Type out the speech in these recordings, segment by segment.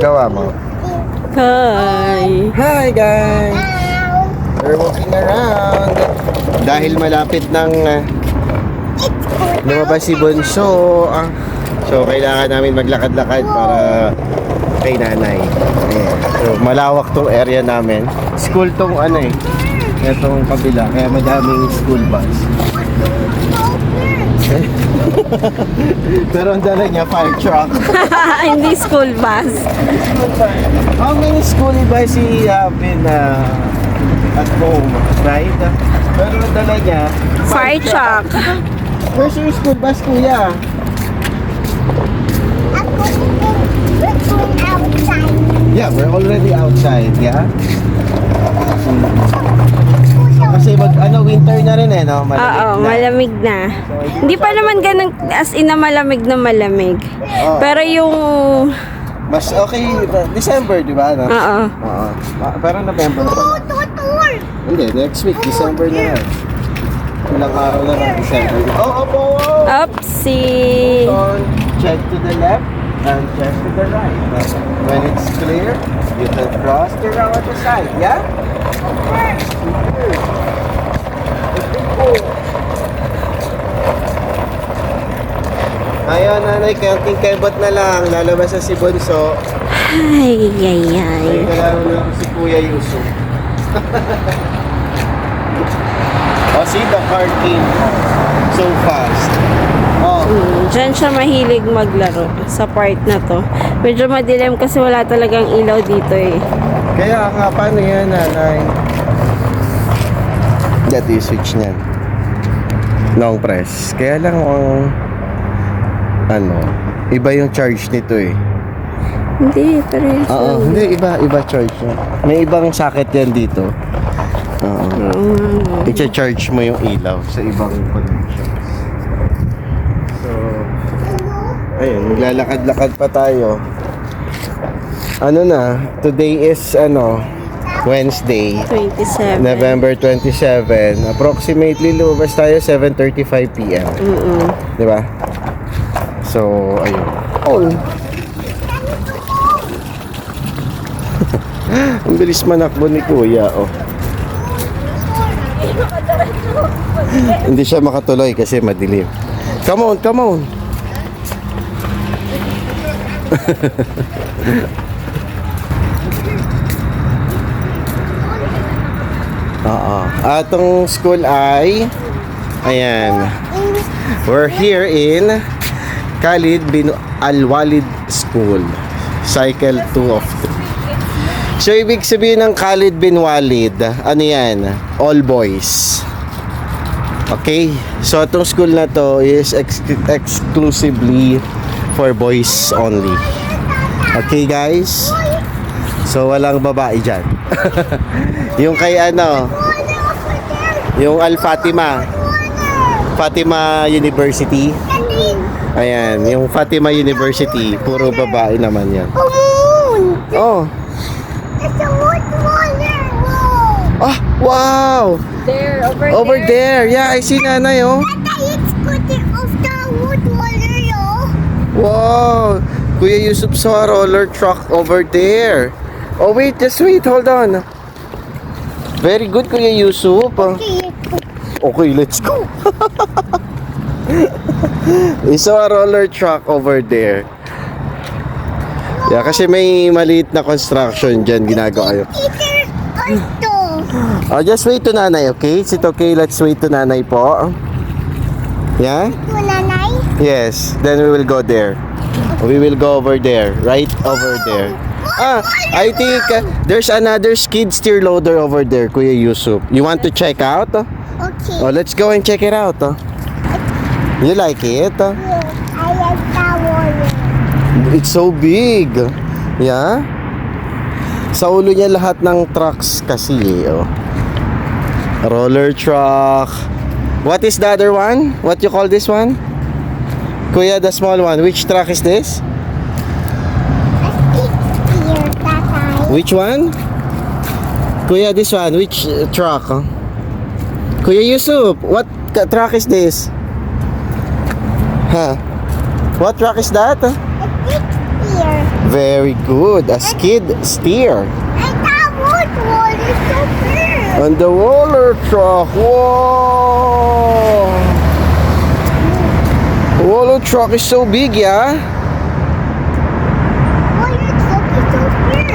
Nagawa mo? Hi! Hi guys! We're walking around. Dahil malapit ng uh, lumabas si Bunso. ah, so kailangan namin maglakad-lakad para kay nanay. Ayan. So malawak tong area namin. School tong ano eh. Itong kabila. Kaya madaming school bus. Pero ang dala niya, fire truck. Hindi school bus. How many school bus he have been uh, at home, right? Pero ang dala niya, Fire truck. Where's your school bus, kuya? Yeah, we're already outside, yeah? Kasi mag, ano, winter na rin eh, no? Malamig Oo, na. malamig na. Hindi pa naman ganun as in na malamig na malamig. Oo. Pero yung... Mas okay, uh, December, di ba? No? Oo. Oo. Ah, Pero November pa. Hindi, next week, December na yan. Ilang araw na lang, December. Oh, opo! Oopsie! Turn, check to the left and check to the right. When it's clear, you can cross the road at the side, yeah? Ayaw nanay, kaunting kebot na lang. Lalabas na si Bunso. Ay, ay, ay. Ay, kalaro na ako si Kuya Yusuf. oh, see, the car came so fast. Oh, Hmm, Diyan siya mahilig maglaro sa part na to. Medyo madilim kasi wala talagang ilaw dito eh. kaya nga, paano yan, nanay? That is switch niyan. Long press. Kaya lang ang ano, iba yung charge nito eh. Hindi, pero yun siya. Oo, hindi, iba, iba charge niya. May ibang socket yan dito. Oo. Oo nga, no. I-charge mo yung ilaw sa ibang connections. So, ayun, maglalakad-lakad pa tayo. Ano na, today is ano, Wednesday, 27. November 27. Approximately lumabas tayo 7.35 p.m. Mm-mm. Di ba? So, ayun. Oh! Ang bilis manakbo ni Kuya, oh. Hindi siya makatuloy kasi madilim. Come on, come on. Oo. Atong school ay ayan. We're here in Khalid bin Al-Walid School. Cycle 2 of 3. So, ibig sabihin ng Khalid bin Walid, ano yan? All boys. Okay? So, itong school na to is ex- exclusively for boys only. Okay, guys? So, walang babae dyan. yung kay ano, yung Al Fatima, Fatima University. Ayan, yung Fatima University, puro babae naman yan. Oh, ah, wow! There, over, Over there, yeah, I see nanay, oh. Wow! Kuya Yusuf saw a roller truck over there. Oh, wait, just wait, hold on. Very good, Kuya Yusuf. Okay, let's go. We saw a roller truck over there. Yeah, kasi may maliit na construction dyan ginagawa yun. Oh, just wait to nanay, okay? Is it okay? Let's wait to nanay po. Yeah? Yes, then we will go there. We will go over there, right over there. Ah, I think uh, there's another skid steer loader over there, Kuya Yusuf. You want to check out? Oh, let's go and check it out. oh. You like it? It's so big. Yeah? Sa ulo niya lahat ng trucks kasi eh, oh. Roller truck. What is the other one? What you call this one? Kuya, the small one. Which truck is this? Which one? Kuya, this one. Which uh, truck? Kuya Yusuf, what truck is this? Huh? What truck is that? Here. Very Very good. A skid steer. And that wood wall is so big. On the roller truck. Whoa! Roller truck is so big, yeah? Why truck is so big?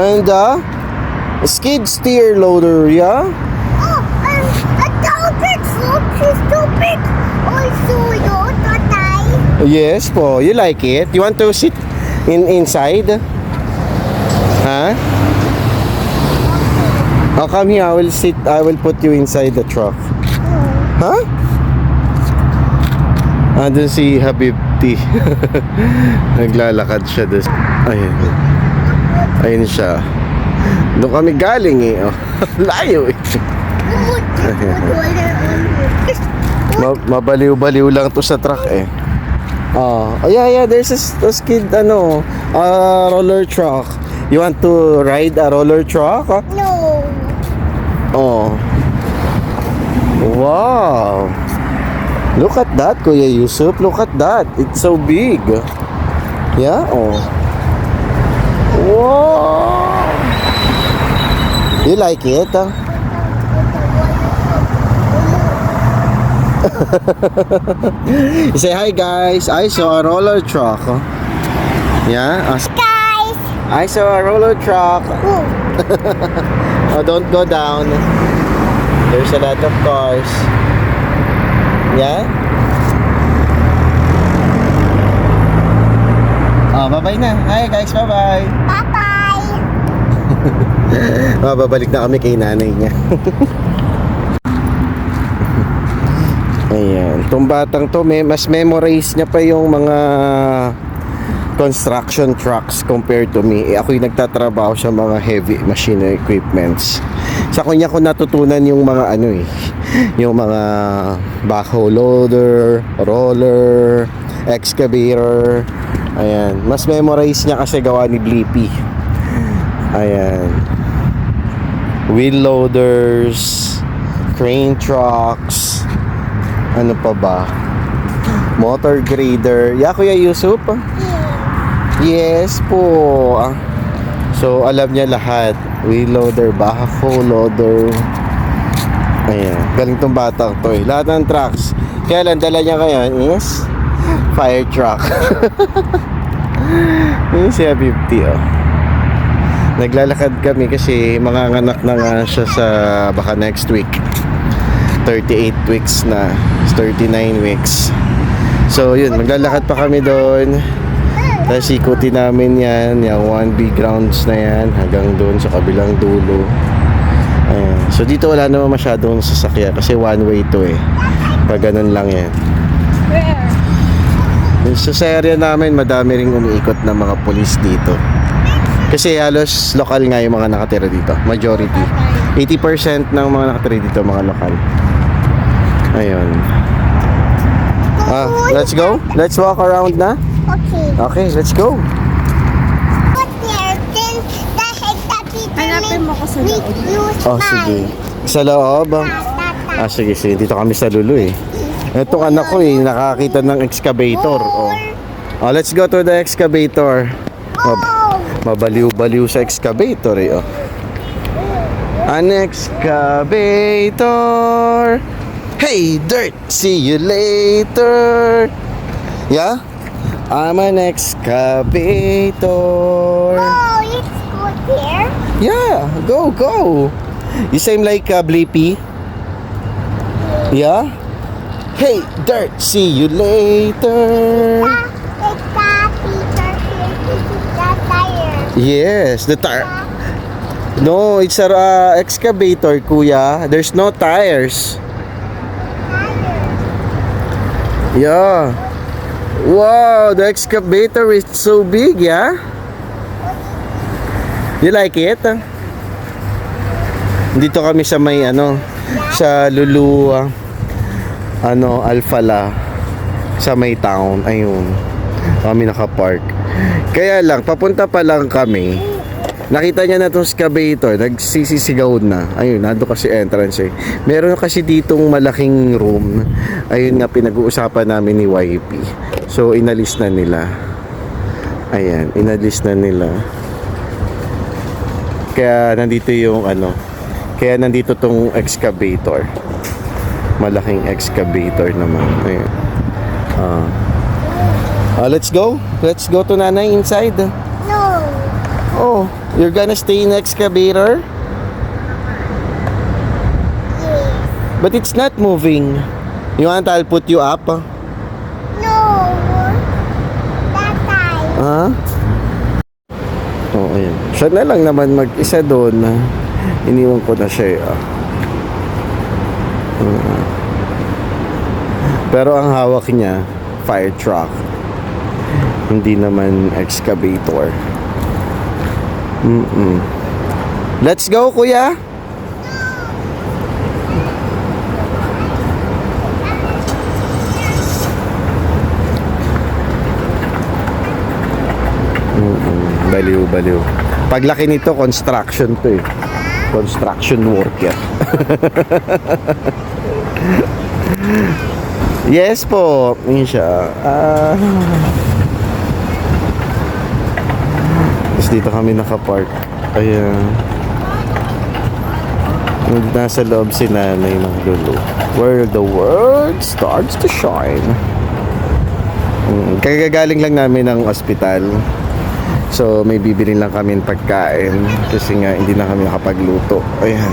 And uh, a skid steer loader, yeah? Oh, and a truck is so big. Also, your tatay. Yes po. You like it? You want to sit in inside? Huh? Oh, come here. I will sit. I will put you inside the truck. Huh? Andun si Habibti. Naglalakad siya doon. Ayun. Ayun siya. Doon kami galing eh. Oh. Layo eh. Ma- mabaliw-baliw lang to sa truck eh. Oh, oh yeah, yeah, there's a, a skid, ano, a roller truck. You want to ride a roller truck? huh? No. Oh. Wow. Look at that, Kuya Yusuf. Look at that. It's so big. Yeah, oh. Wow. You like it? huh? You say hi guys. I saw a roller truck. oh. Yeah. uh, Guys. I saw a roller truck. Oh, Oh, don't go down. There's a lot of cars. Yeah? Oh, bye-bye na. Hi guys, bye-bye. bye-bye. Oh, babalik na kami kay nanay niya. Ayan. Itong batang to, may, mas memorize niya pa yung mga construction trucks compared to me. Eh, ako yung nagtatrabaho sa mga heavy machine equipments. Sa kanya ko natutunan yung mga ano eh, yung mga backhoe loader, roller, excavator. Ayan. Mas memorize niya kasi gawa ni Blippi. Ayan. Wheel loaders, crane trucks, ano pa ba? Motor grader. Ya, Kuya Yusuf? Yes po. Ah, So, alam niya lahat. Wheel loader, backhoe loader. Ayan. Galing tong batang to eh. Lahat ng trucks. Kaya lang, dala niya ngayon is fire truck. Yung siya 50 oh. Naglalakad kami kasi mga anak na nga siya sa baka next week. 38 weeks na. 39 weeks. So yun, maglalakad pa kami doon. Tapos ikutin namin yan, yung 1B grounds na yan, hanggang doon sa kabilang dulo. Ayan. So dito wala naman masyadong sasakyan kasi one way to eh. Pag ganun lang yan. Where? Yung Sa area namin, madami ring umiikot na mga polis dito. Kasi halos lokal nga yung mga nakatira dito. Majority. 80% ng mga nakatira dito, mga lokal. Ayun. Ah, let's go? Let's walk around na? Okay. Okay, let's go. Hanapin mo ko sa loob. Oh, sige. Sa loob? ah. Ah, sige, sige. Dito kami sa Lulu eh. Itong anak ko eh, nakakita ng excavator. Oh. oh, let's go to the excavator. Mab- Mabaliw-baliw sa excavator eh. Oh. An excavator. Hey, dirt. See you later. Yeah? I'm an excavator. oh, it's good there. Yeah, go, go. You seem like a Blippi. Yeah? Hey, dirt. See you later. The the tire. Yes, the tire. No, it's a uh, excavator, kuya. There's no tires. Yeah. Wow, the excavator is so big, yeah? You like it? Dito kami sa may ano, sa Lulu, ah, ano, Alfala, sa may town. Ayun. Kami nakapark. Kaya lang, papunta pa lang kami. Nakita niya na itong excavator, nagsisisigaw na. Ayun, nando kasi entrance eh. Meron kasi ditong malaking room. Ayun nga, pinag-uusapan namin ni YP. So, inalis na nila. Ayan, inalis na nila. Kaya nandito yung ano, kaya nandito tong excavator. Malaking excavator naman. Ayan. Ah. Ah, let's go. Let's go to nanay inside. No. Oh, you're gonna stay in excavator? Yes. But it's not moving. You want I'll put you up? No. Tatay. Ha? Oo, oh, ayan. Siya na lang naman mag-isa doon. Iniwan ko na siya. eh, ah. Mm. Pero ang hawak niya, fire truck. Hindi naman excavator. Mm-mm. Let's go, kuya! Baliw, baliw. Paglaki nito, construction to eh. Construction worker. yes po. Siya. Ah. Tapos dito kami nakapark. Ayan. Nasa loob si nanay ng lulu. Where the world starts to shine. Mm, Kagagaling lang namin ng ospital. So may bibili lang kami pagkain kasi nga hindi na kami nakapagluto. Ayan.